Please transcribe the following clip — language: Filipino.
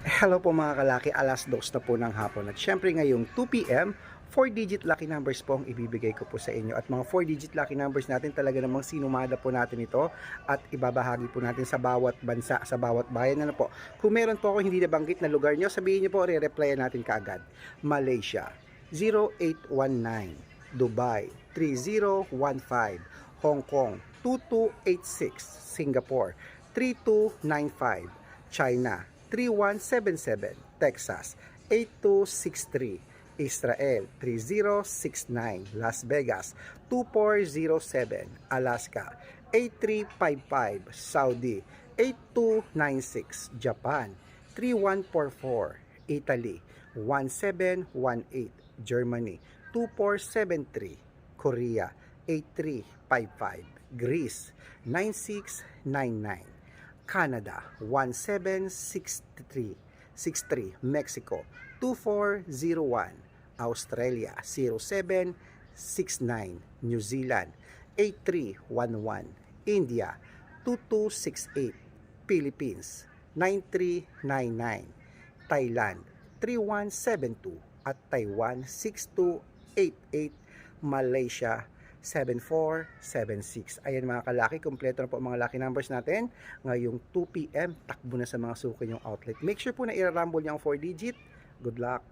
Hello po mga kalaki, alas dos na po ng hapon. At syempre ngayong 2pm, 4-digit lucky numbers po ang ibibigay ko po sa inyo. At mga 4-digit lucky numbers natin talaga namang sinumada po natin ito at ibabahagi po natin sa bawat bansa, sa bawat bayan. Ano po? Kung meron po ako hindi nabanggit na lugar nyo, sabihin nyo po, re-replyan natin kaagad. Malaysia, 0819. Dubai, 3015. Hong Kong, 2286. Singapore, 3295. China, 3177. Texas, 8263. Israel 3069, Las Vegas 2407, Alaska 8355, Saudi 8296, Japan 3144, Italy 1718, Germany 2473, Korea 8355, Greece 9699, Canada 1763, 63, Mexico 2401, Australia 0769, New Zealand 8311, India 2268, Philippines 9399, Thailand 3172 at Taiwan 6288, Malaysia 7476. Ayan mga kalaki, kompleto na po ang mga lucky numbers natin. Ngayong 2pm, takbo na sa mga suko yung outlet. Make sure po na i-rumble niyo ang 4 digit. Good luck!